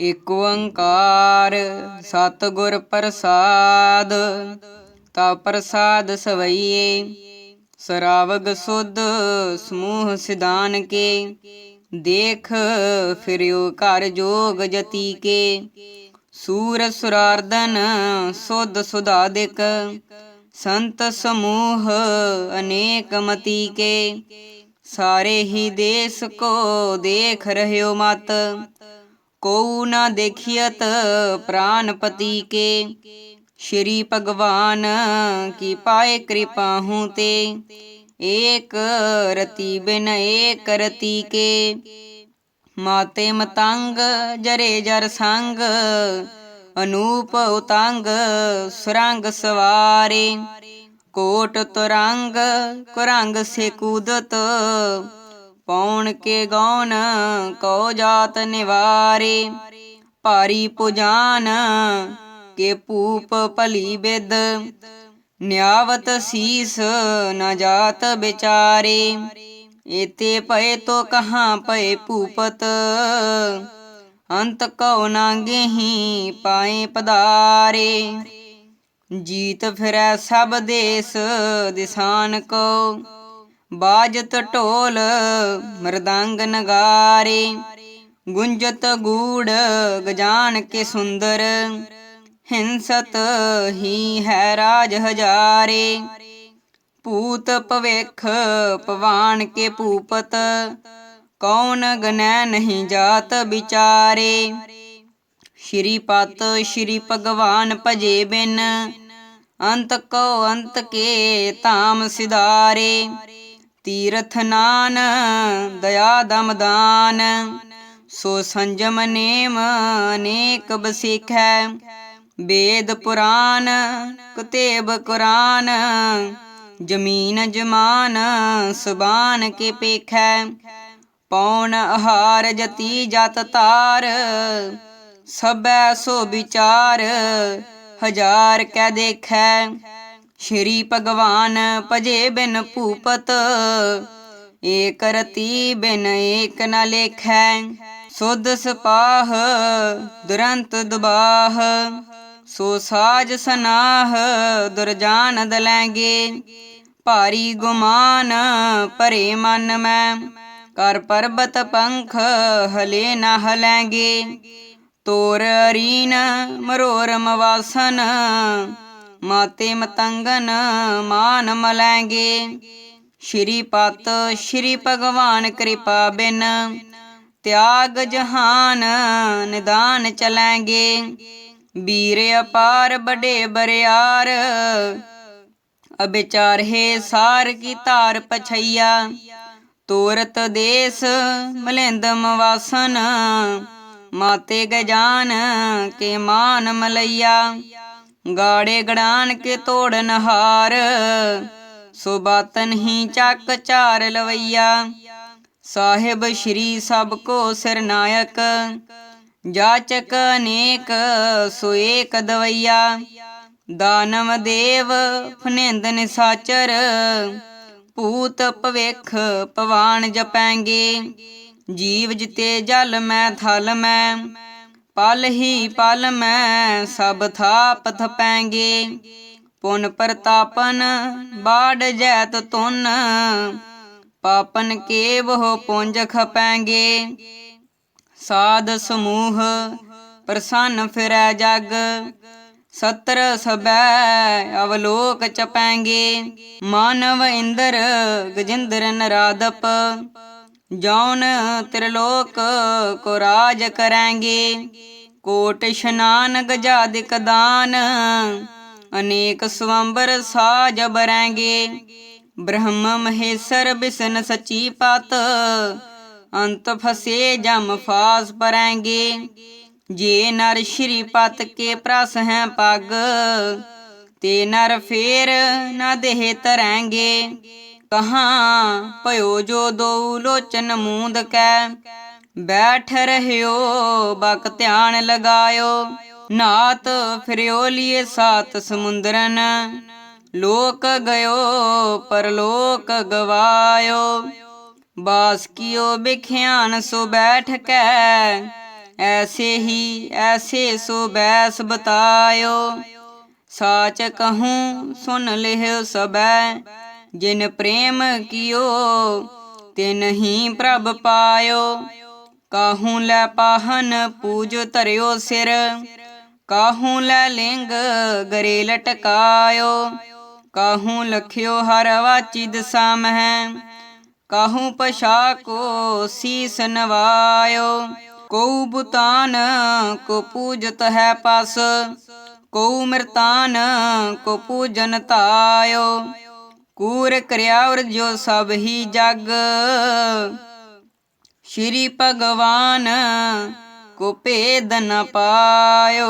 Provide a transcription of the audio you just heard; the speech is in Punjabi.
ਏਕ ਓੰਕਾਰ, ਸਤਿਗੁਰ ਪ੍ਰਸਾਦ, ਤਾ ਪ੍ਰਸਾਦ ਸਵਈਏ। ਸਰਾਵਗ ਸੁਧ, ਸਮੂਹ ਸਿਧਾਨ ਕੇ ਦੇਖ ਫਿਰਿਓ ਘਰ ਜੋਗ ਜਤੀ ਕੇ ਸੂਰ ਸੁਰਾਰਦਨ, ਸੁਧ ਸੁਧਾਦਿਕ ਸੰਤ ਸਮੂਹ ਅਨੇਕ ਮਤੀ ਕੇ ਸਾਰੇ ਹੀ ਦੇਸ ਕੋ ਦੇਖ ਰਹਿਓ ਮਤ ਕੋ ਨਾ ਦੇਖਿਅਤ ਪ੍ਰਾਨਪਤੀ ਕੇ। ਸ਼੍ਰੀ ਭਗਵਾਨ ਕੀ ਪਾਏ ਕਿਰਪਾ ਹੂੰ ਤੇ। ਏਕ ਰਤੀ ਬਿਨ ਏਕ ਰਤੀ ਕੇ। ਮਾਤੇ ਮਤੰਗ ਜਰੇ ਜਰ ਸੰਗ। ਅਨੂਪ ਉਤੰਗ ਸੁਰੰਗ ਸਵਾਰੇ। ਕੋਟ ਤੁਰੰਗ ਕੁਰੰਗ ਸੇ ਕੂਦਤ। ਪੌਣ ਕੇ ਗੌਣ ਕੋ ਜਾਤ ਨਿਵਾਰੇ, ਭਾਰੀ ਪੁਜਾਨ ਕੇ ਪੂਪ ਭਲੀ ਬਿਦ, ਨਿਆਵਤ ਸੀਸ ਨ ਜਾਤ ਵਿਚਾਰੇ ਇਤੇ ਪਏ ਤੋ ਕਹਾਂ ਪਏ ਭੂਪਤ, ਅੰਤ ਕਉ ਨਾਂਗੇ ਹੀ ਪਾਏ ਪਦਾਰੇ ਜੀਤ ਫਿਰੈ ਸਭ ਦੇਸ, ਦਿਸਾਨ ਕੋ ਬਾਜਤ ਢੋਲ ਮਰਦੰਗ ਨਗਾਰੇ, ਗੁੰਜਤ ਗੂੜ ਗਜਾਨ ਕੇ ਸੁੰਦਰ, ਹਿੰਸਤ ਹੀ ਹੈ ਰਾਜ ਹਜਾਰੇ। ਭੂਤ ਭਵੇਖ ਪਵਾਨ ਕੇ ਭੂਪਤ, ਕੌਣ ਗਨੈ ਨਹੀਂ ਜਾਤ ਵਿਚਾਰੇ। ਸ਼੍ਰੀ ਪਤ ਸ਼੍ਰੀ ਭਗਵਾਨ ਭਜੇ ਬਿਨ, ਅੰਤ ਕੋ ਅੰਤ ਕੇ ਧਾਮ ਸਿਧਾਰੇ। ਤੀਰਥ ਨਾਨ, ਦਇਆ ਦਮਦਾਨ, ਸੋ ਸੰਜਮ ਨੇਮ ਅਨੇਕ ਬਸਿਖੈ ਵੇਦ ਪੁਰਾਨ, ਕੁਤੇਬ ਕੁਰਾਨ, ਜਮੀਨ ਜਮਾਨ, ਸੁਬਾਨ ਕੇ ਪੇਖੈ। ਪੌਣ ਆਹਾਰ ਜਤੀ ਜਤ ਤਾਰ ਸਭੈ ਸੋ ਵਿਚਾਰ, ਹਜ਼ਾਰ ਕੈ ਦੇਖੈ। ਸ਼੍ਰੀ ਭਗਵਾਨ ਭਜੇ ਬਿਨ ਭੂਪਤ ਏਕ ਰਤੀ ਬਿਨ ਏਕ ਨ ਲੇਖੈ, ਸੁਧ ਸਪਾਹ ਦੁਰੰਤ ਦੁਬਾਹ, ਸੋ ਸਾਜ ਸਨਾਹ ਦੁਰਜਾਨ ਦਲੈਂਗੇ, ਭਾਰੀ ਗੁਮਾਨ ਭਰੇ ਮਨ ਮੈਂ, ਕਰ ਪਰਬਤ ਪੰਖ ਹਲੇ ਨਾ ਹਲੈਂਗੇ, ਤੋਰ ਅਰੀਨ ਮਰੋਰਮ ਵਾਸਨ ਮਾਤੇ ਮਤੰਗਨ ਮਾਨ ਮਲੈਂਗੇ। ਸ਼੍ਰੀ ਪਤ ਸ਼੍ਰੀ ਭਗਵਾਨ ਕਿਰਪਾ ਬਿਨ ਤਿਆਗ ਜਹਾਨ ਨਿਦਾਨ ਚਲੈਂਗੇ। ਵੀਰ ਅਪਾਰ ਬੜੇ ਬਰਿਆਰ ਅਬਿਚਾਰ ਹੈ ਸਾਰ ਕੀ ਧਾਰ ਪਛਈਆ। ਤੋਰਤ ਦੇਸ ਮਲਿੰਦਮ ਵਾਸਨ ਮਾਤੇ ਗਜਾਨ ਕੇ ਮਾਨ ਮਲਈਆ। ਗਾੜੇ ਗੜਾਨ ਕੇ ਤੋੜਨ ਹਾਰ ਸੋ ਹੀ ਚੱਕ ਚਾਰ ਲਵਈਆ। ਸਾਹਿਬ ਸ਼੍ਰੀ ਸਭ ਕੋ ਸਿਰਨਾਇਕ ਜਾਚਕ ਅਨੇਕ, ਸੋ ਏਕ ਦਵਈਆ। ਦਾਨਵ ਦੇਵ ਫਨਿੰਦ ਨਿਸਾਚਰ। ਭੂਤ ਭਵੇਖ ਪਵਾਨ ਜਪੈਂਗੇ। ਜੀਵ ਜਿਤੇ ਜਲ ਮੈਂ ਥਲ ਮੈਂ। ਪਲ ਹੀ ਪਲ ਮੈਂ ਸਭ ਥਾਪ ਥਪੈਂਗੇ ਪੁਨ ਪ੍ਰਤਾਪਨ ਬਾੜ ਜੈਤ ਤੁਨ ਪਾਪਨ ਕੇ ਬਹੁ ਪੁੰਜ ਖਪੈਂਗੇ ਸਾਧ ਸਮੂਹ ਪ੍ਰਸੰਨ ਫਿਰੈ ਜਗ, ਸਤਰ ਸਬੈ ਅਵਲੋਕ ਚਪੈਂਗੇ। ਮਾਨਵ ਇੰਦਰ, ਗਜਿੰਦਰ ਨਰਾਦਪ ਜੌਨ ਤ੍ਰਿਲੋਕ ਕੋ ਰਾਜ ਕਰਾਂਗੇ। ਕੋਟ ਇਸ਼ਨਾਨ ਗਜਾਦਿਕ ਦਾਨ। ਅਨੇਕ ਸਵੰਬਰ ਸਾਜ ਬਰਾਂਗੇ। ਬ੍ਰਹਮ ਮਹੇਸ਼ਰ ਬਿਸ਼ਨ ਸਚੀ ਪਤ। ਅੰਤ ਫਸੇ ਜਮ ਫਾਸ ਪਰਾਂਗੇ। ਜੇ ਨਰ ਸ਼੍ਰੀ ਪਤ ਕੇ ਪ੍ਰਸ ਹੈ ਪਗ, ਤੇ ਨਰ ਫੇਰ ਨਾ ਦੇਹ ਤਰੈਂਗੇ। ਕਹਾਂ, ਭਇਓ ਜੋ ਦੋ ਲੋਚਨ ਮੂੰਦ ਕੈ। ਬੈਠ ਰਹਿਓ, ਬਕ ਧਿਆਨ ਲਗਾਇਓ। ਨਾਤ ਫਿਰਿਓ ਲੀਏ ਸਾਤ ਸਮੁੰਦਰਨ। ਲੋਕ ਗਇਓ, ਪਰਲੋਕ ਗਵਾਇਓ। ਬਾਸ ਕੀਓ ਬਿਖਿਆਨ ਸੋ ਬੈਠ ਕੈ। ਐਸੇ ਹੀ, ਐਸੇ ਸੋ ਬੈਸ ਬਤਾਇਓ। ਸਾਚ ਕਹੂੰ, ਸੁਨ ਲਿਹ ਸਬੈ। ਜਿਨ ਪ੍ਰੇਮ ਕੀਓ ਤੇ ਨਹੀਂ ਪ੍ਰਭ ਪਾਇਓ। ਕਾਹੂ ਲੈ ਪਾਹਨ ਪੂਜ ਧਰਿਓ ਸਿਰ, ਕਾਹੂ ਲੈ ਲਿੰਗ ਗਰੇ ਲਟਕਾਇਓ। ਕਾਹੂ ਲਖਿਓ ਹਰ ਵਾਚੀ ਦਸਾ ਮਹਿ, ਕਾਹੂ ਪਸ਼ਾ ਕੋ ਸੀਸ ਨਵਾਇਓ। ਕਉ ਬੁਤਾਨ ਕੋ ਪੂਜਤ ਹੈ ਪਸ, ਕਉ ਮਿਰਤਾਨ ਕੋ ਪੂਜਨ ਧਾਇਓ। ਕੂਰ ਕਰਿਆ ਔਰ ਜੋ ਸਭ ਹੀ ਜਗ। ਸ਼੍ਰੀ ਭਗਵਾਨ ਕੋ ਭੇਦ ਨ ਪਾਇਓ।